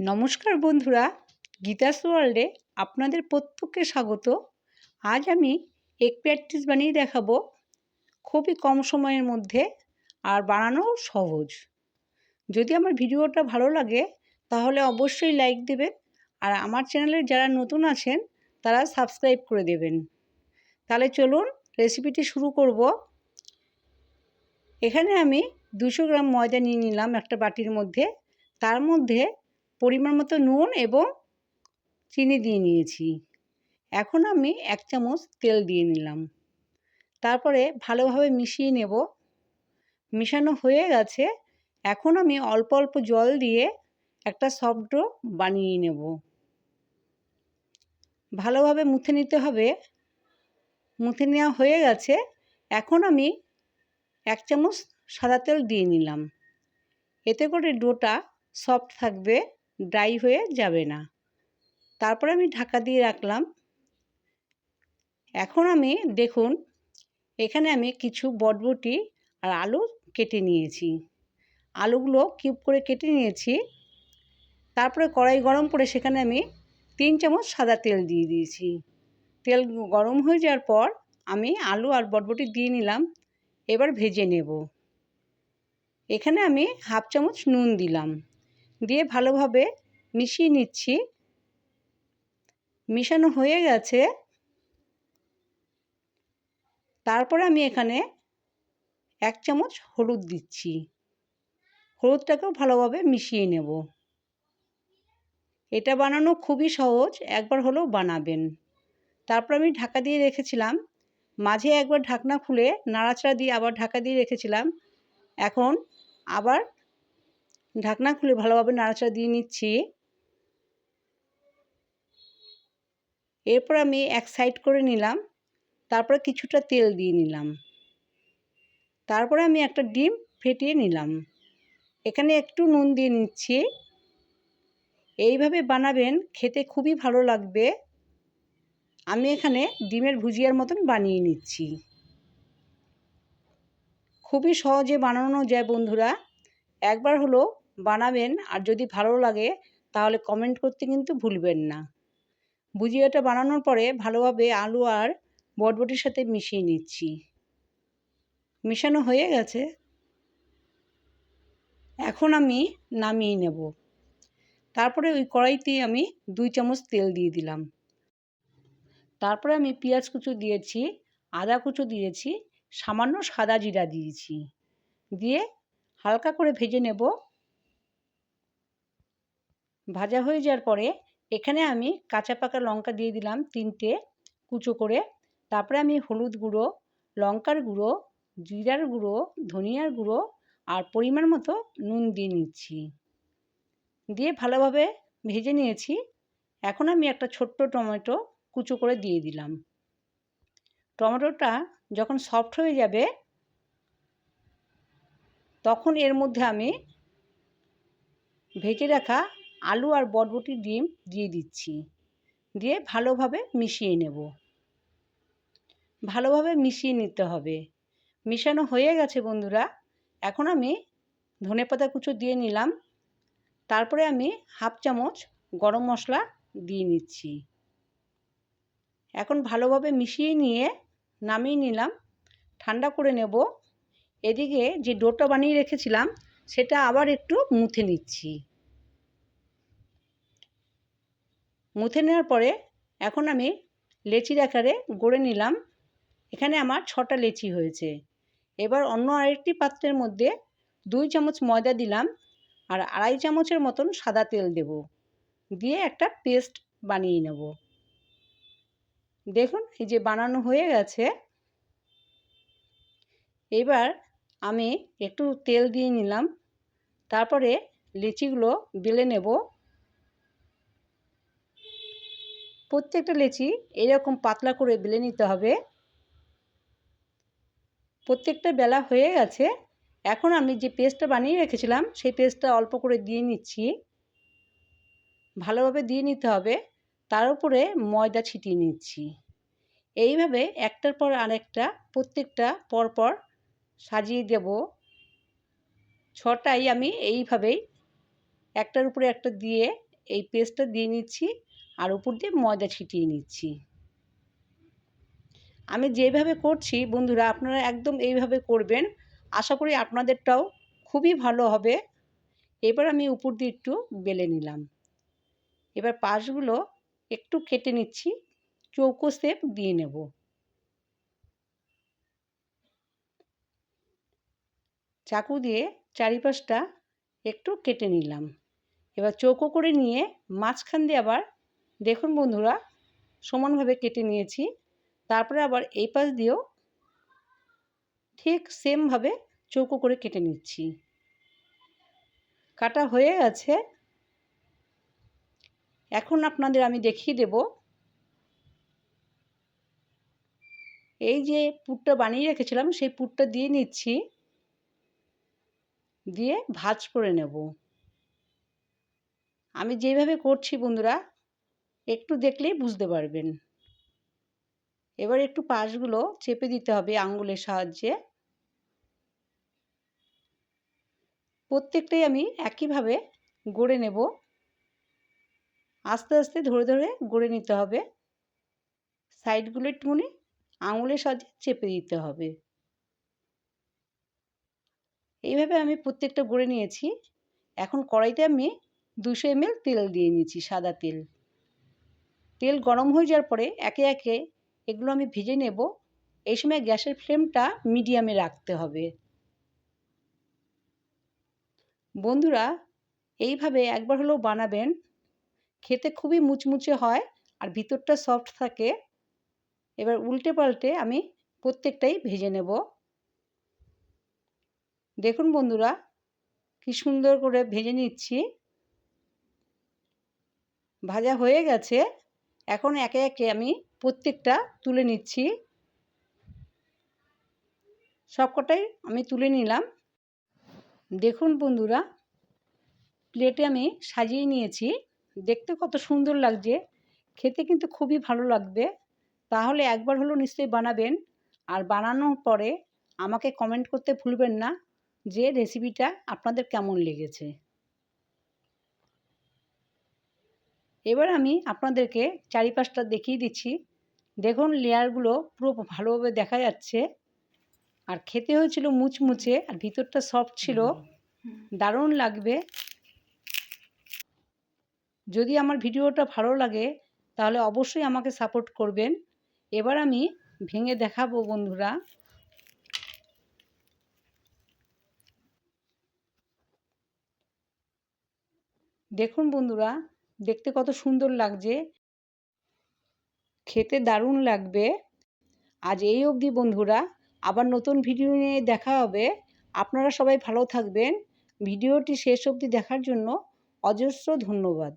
নমস্কার বন্ধুরা গীতাস ওয়ার্ল্ডে আপনাদের প্রত্যেককে স্বাগত। আজ আমি এক প্র্যাকটিস বানিয়ে দেখাবো। খুবই কম সময়ের মধ্যে আর বানানোও সহজ। যদি আমার ভিডিওটা ভালো লাগে, তাহলে অবশ্যই লাইক দেবেন আর আমার চ্যানেলে যারা নতুন আছেন, তারা সাবস্ক্রাইব করে দেবেন। তাহলে চলুন রেসিপিটি শুরু করব। এখানে আমি দুশো গ্রাম ময়দা নিয়ে নিলাম একটা বাটির মধ্যে। তার মধ্যে পরিমাণ মতো নুন এবং চিনি দিয়ে নিয়েছি। এখন আমি এক চামচ তেল দিয়ে নিলাম। তারপরে ভালোভাবে মিশিয়ে নেব। মিশানো হয়ে গেছে। এখন আমি অল্প অল্প জল দিয়ে একটা সফট বানিয়ে নেব। ভালোভাবে মুথে নিতে হবে। মুথে নেওয়া হয়ে গেছে। এখন আমি এক চামচ সাদা তেল দিয়ে নিলাম। এতে করে ডোটা সফট থাকবে। ড্রাই হয়ে যাবে না। তারপরে আমি ঢাকা দিয়ে রাখলাম। এখন আমি, দেখুন, এখানে আমি কিছু বটবটি আর আলু কেটে নিয়েছি। আলুগুলো কিউব করে কেটে নিয়েছি। তারপরে কড়াই গরম করে সেখানে আমি তিন চামচ সাদা তেল দিয়ে দিয়েছি। তেল গরম হয়ে যাওয়ার পর আমি আলু আর বটবটি দিয়ে নিলাম। এবার ভেজে নেব। এখানে আমি হাফ চামচ নুন দিলাম। দিয়ে ভালোভাবে মিশিয়ে নিচ্ছি। মিশানো হয়ে গেছে। তারপরে আমি এখানে এক চামচ হলুদ দিচ্ছি। হলুদটাকেও ভালোভাবে মিশিয়ে নেব। এটা বানানো খুবই সহজ, একবার হলেও বানাবেন। তারপর আমি ঢাকা দিয়ে রেখেছিলাম। মাঝে একবার ঢাকনা খুলে নাড়াচাড়া দিয়ে আবার ঢাকা দিয়ে রেখেছিলাম। এখন আবার ঢাকনা খুলে ভালোভাবে নাড়াচাড়া দিয়ে নিচ্ছি। এরপর আমি এক সাইড করে নিলাম, তারপরে কিছুটা তেল দিয়ে নিলাম। তারপরে আমি একটা ডিম ফেটিয়ে নিলাম। এখানে একটু নুন দিয়ে নিচ্ছি। এইভাবে বানাবেন, খেতে খুবই ভালো লাগবে। আমি এখানে ডিমের ভুজিয়ার মতন বানিয়ে নিচ্ছি। খুবই সহজে বানানো যায় বন্ধুরা। একবার হলো বানাবেন আর যদি ভালো লাগে তাহলে কমেন্ট করতে কিন্তু ভুলবেন না। ভুজিয়াটা বানানোর পরে ভালোভাবে আলু আর বটবটির সাথে মিশিয়ে নিচ্ছি। মিশানো হয়ে গেছে। এখন আমি নামিয়ে নেব। তারপরে ওই কড়াইতে আমি দুই চামচ তেল দিয়ে দিলাম। তারপরে আমি পেঁয়াজ কুচো দিয়েছি, আদা কুচো দিয়েছি, সামান্য সাদা জিরা দিয়েছি। দিয়ে হালকা করে ভেজে নেব। ভাজা হয়ে যাওয়ার পরে এখানে আমি কাঁচা পাকা লঙ্কা দিয়ে দিলাম তিনটে কুচো করে। তারপরে আমি হলুদ গুঁড়ো, লঙ্কার গুঁড়ো, জিরার গুঁড়ো, ধনিয়ার গুঁড়ো আর পরিমাণ মতো নুন দিয়ে নিচ্ছি। দিয়ে ভালোভাবে ভেজে নিয়েছি। এখন আমি একটা ছোট্ট টমেটো কুচো করে দিয়ে দিলাম। টমেটোটা যখন সফট হয়ে যাবে, তখন এর মধ্যে আমি ভেজে রাখা আলু আর বটবটি ডিম দিয়ে দিচ্ছি। দিয়ে ভালোভাবে মিশিয়ে নেব। ভালোভাবে মিশিয়ে নিতে হবে। মিশানো হয়ে গেছে বন্ধুরা। এখন আমি ধনে পাতা কুচো দিয়ে নিলাম। তারপরে আমি হাফ চামচ গরম মশলা দিয়ে নিচ্ছি। এখন ভালোভাবে মিশিয়ে নিয়ে নামিয়ে নিলাম। ঠান্ডা করে নেব। এদিকে যে ডোটা বানিয়ে রেখেছিলাম, সেটা আবার একটু মুথে নিচ্ছি। মুথে নেওয়ার পরে এখন আমি লেচির আকারে গড়ে নিলাম। এখানে আমার ছটা লেচি হয়েছে। এবার অন্য আরেকটি পাত্রের মধ্যে দুই চামচ ময়দা দিলাম আর আড়াই চামচের মতন সাদা তেল দেব। দিয়ে একটা পেস্ট বানিয়ে নেব। দেখুন, এই যে বানানো হয়ে গেছে। এবার আমি একটু তেল দিয়ে নিলাম। তারপরে লিচিগুলো বেলে নেব। প্রত্যেকটা লেচি এরকম পাতলা করে বেলে নিতে হবে। প্রত্যেকটা বেলা হয়ে গেছে। এখন আমি যে পেস্টটা বানিয়ে রেখেছিলাম, সেই পেস্টটা অল্প করে দিয়ে নিচ্ছি। ভালোভাবে দিয়ে নিতে হবে। তার উপরে ময়দা ছিটিয়ে নিচ্ছি। এইভাবে একটার পর আরেকটা প্রত্যেকটা পরপর সাজিয়ে দেব। ছটাই আমি এইভাবেই একটার উপরে একটা দিয়ে এই পেস্টটা দিয়ে নিচ্ছি। আর উপর দিয়ে ময়দা ছিটিয়ে নিচ্ছি। আমি যেভাবে করছি, বন্ধুরা, আপনারা একদম এইভাবে করবেন। আশা করি আপনাদেরটাও খুবই ভালো হবে। এবার আমি উপর দিয়ে একটু বেলে নিলাম। এবার পাশগুলো একটু কেটে নিচ্ছি, চৌকো সেপ দিয়ে নেব। চাকু দিয়ে চারিপাশটা একটু কেটে নিলাম। এবার চৌকো করে নিয়ে মাঝখান দিয়ে আবার দেখুন বন্ধুরা, সমানভাবে কেটে নিয়েছি। তারপরে আবার এই পাশ দিয়েও ঠিক সেমভাবে চৌকো করে কেটে নিচ্ছি। কাটা হয়ে গেছে। এখন আপনাদের আমি দেখিয়ে দেব এই যে পুরটা বানিয়ে রেখেছিলাম, সেই পুরটা দিয়ে নিচ্ছি। দিয়ে ভাজ করে নেব। আমি যেভাবে করছি বন্ধুরা একটু দেখলেই বুঝতে পারবেন। এবার একটু পাশগুলো চেপে দিতে হবে আঙ্গুলের সাহায্যে। প্রত্যেকটাই আমি একইভাবে গড়ে নেব। আস্তে আস্তে ধরে ধরে গড়ে নিতে হবে। সাইডগুলো একটুখানি আঙুলের সাহায্যে চেপে দিতে হবে। এইভাবে আমি প্রত্যেকটা গড়ে নিয়েছি। এখন কড়াইতে আমি দুশো এমএল তেল দিয়ে নিয়েছি সাদা তেল। তেল গরম হয়ে যাওয়ার পরে একে একে এগুলো আমি ভেজে নেব। এই সময় গ্যাসের ফ্লেমটা মিডিয়ামে রাখতে হবে। বন্ধুরা, এইভাবে একবার হলেও বানাবেন। খেতে খুবই মুচমুচে হয় আর ভিতরটা সফট থাকে। এবার উল্টে পাল্টে আমি প্রত্যেকটাই ভেজে নেব। দেখুন বন্ধুরা, কি সুন্দর করে ভেজে নিচ্ছি। ভাজা হয়ে গেছে। এখন একে একে আমি প্রত্যেকটা তুলে নিচ্ছি। সবকটাই আমি তুলে নিলাম। দেখুন বন্ধুরা, প্লেটে আমি সাজিয়ে নিয়েছি। দেখতে কত সুন্দর লাগছে। খেতে কিন্তু খুবই ভালো লাগবে। তাহলে একবার হলো নিশ্চয়ই বানাবেন। আর বানানোর পরে আমাকে কমেন্ট করতে ভুলবেন না যে রেসিপিটা আপনাদের কেমন লেগেছে। এবার আমি আপনাদেরকে চারিপাশটা দেখিয়ে দিচ্ছি। দেখুন লেয়ারগুলো পুরো ভালোভাবে দেখা যাচ্ছে। আর খেতে হয়েছিল মুচমুচে আর ভিতরটা সফট ছিল। দারুণ লাগবে। যদি আমার ভিডিওটা ভালো লাগে তাহলে অবশ্যই আমাকে সাপোর্ট করবেন। এবার আমি ভেঙে দেখাবো বন্ধুরা। দেখুন বন্ধুরা দেখতে কত সুন্দর লাগছে। খেতে দারুণ লাগবে। আজ এই অবধি বন্ধুরা, আবার নতুন ভিডিও নিয়ে দেখা হবে। আপনারা সবাই ভালো থাকবেন। ভিডিওটি শেষ অবধি দেখার জন্য অজস্র ধন্যবাদ।